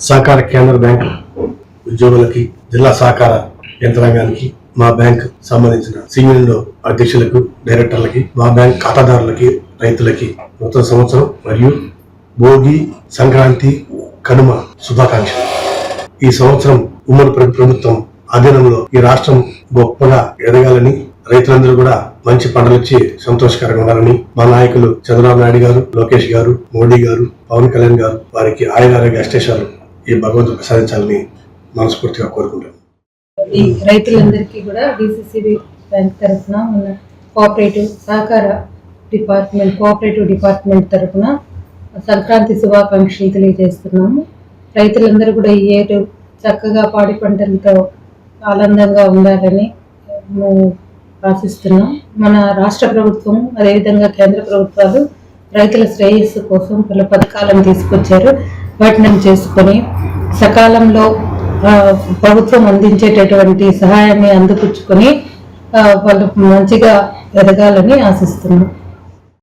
సహకార కేంద్ర బ్యాంక్ ఉద్యోగులకి జిల్లా సహకార యంత్రాంగానికి మా బ్యాంక్ సంబంధించిన సీనియర్ అధ్యక్షులకు డైరెక్టర్లకి మా బ్యాంక్ ఖాతాదారులకి రైతులకి నూతన సంవత్సరం మరియు భోగి సంక్రాంతి కనుమ శుభాకాంక్షలు. ఈ సంవత్సరం ఉమ్మడి ప్రభుత్వం ఆధీనంలో ఈ రాష్ట్రం గొప్పగా ఎదగాలని రైతులందరూ కూడా మంచి పంటలు వచ్చి సంతోషకరంగా ఉండాలని మా నాయకులు చంద్రబాబు నాయుడు గారు లోకేష్ గారు మోడీ గారు పవన్ కళ్యాణ్ గారు వారికి ఆయురారోగ్య అష్టేషాలు ఈ భగవంతుడు ప్రసాదించాలని మనస్ఫూర్తిగా కోరుకుంటాను ఈ రైతులందరికీ కూడా డిసిసిబి బ్యాంక్ తరఫున మన కోఆపరేటివ్ సహకార డిపార్ట్మెంట్ కోఆపరేటివ్ డిపార్ట్మెంట్ తరఫున సంక్రాంతి శుభాకాంక్షలు తెలియజేస్తున్నాము. రైతులందరూ కూడా ఈ ఏడు చక్కగా పాడి పంటలతో ఆనందంగా ఉండాలని మేము ఆశిస్తున్నాం. మన రాష్ట్ర ప్రభుత్వం అదేవిధంగా కేంద్ర ప్రభుత్వాలు రైతుల శ్రేయస్సు కోసం పలు పథకాలను తీసుకొచ్చారు. వాటిని చేసుకొని సకాలంలో ప్రభుత్వం అందించేటటువంటి సహాయాన్ని అందిపుచ్చుకొని వాళ్ళు మంచిగా ఎదగాలని ఆశిస్తున్నాం.